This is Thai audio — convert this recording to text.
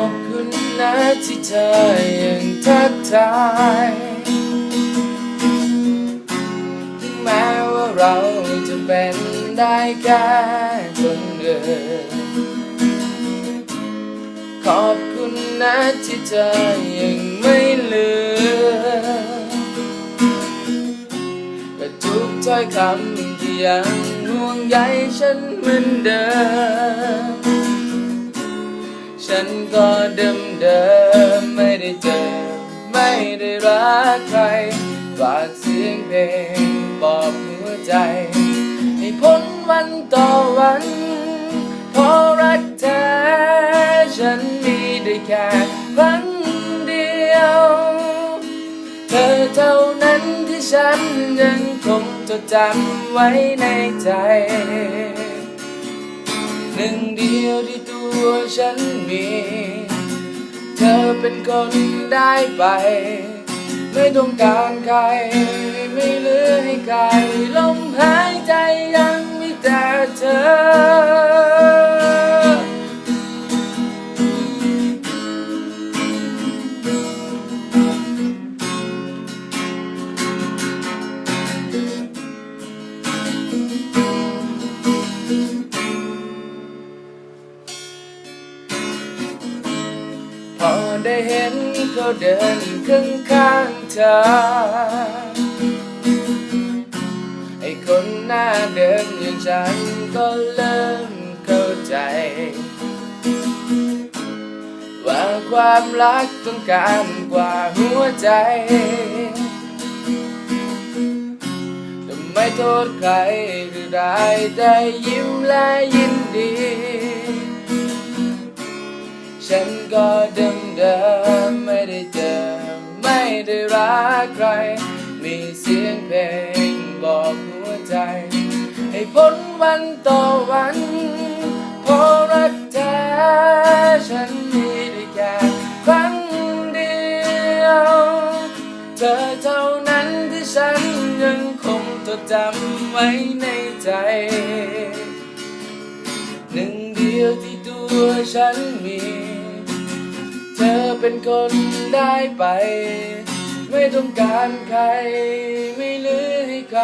อบคุณนะที่เธอยังทักทายถึงแม้ว่าเราจะเป็นได้แค่คนเดินขอบคุณนะที่เธอยังไม่ลืมก็ทุกถ้อยคำที่ยังห่วงใยฉันเหมือนเดิม ฉันก็เดิมเดิมไม่ได้เจอ ไม่ได้รักใครฝากเสียงเพลงบอกหัวใจ ให้พ้นวันต่อวันเพราะรักแท้ฉันมีได้แค่ครั้งเดียว เธอเท่านั้นที่ฉันยังคงจดจำไว้ในใจ หนึ่งเดียวที่ ตัวฉันมี เธอเป็นคนได้ไป ไม่ต้องการใคร ไม่เหลือให้ใคร ได้เห็นเขาเดินข้างข้างๆเธอ ไอคนหน้าเดิมอย่างฉันก็เริ่มเข้าใจ ว่าความรักต้องการกว่าหัวใจไม่โทษใครคือได้ได้ยิ้มและยินดี ฉันก็เดิมเดิมไม่ได้เจอ ไม่ได้รักใคร มีเสียงเพลงบอกหัวใจ ให้พ้นวันต่อวันเพราะรักแท้ฉันมีได้แค่ครั้งเดียว เธอเท่านั้นที่ฉันยังคงจดจำไว้ในใจ หนึ่งเดียวที่ตัวฉันมี เป็นคนได้ไป ไม่ต้องการใคร ไม่เหลือให้ใคร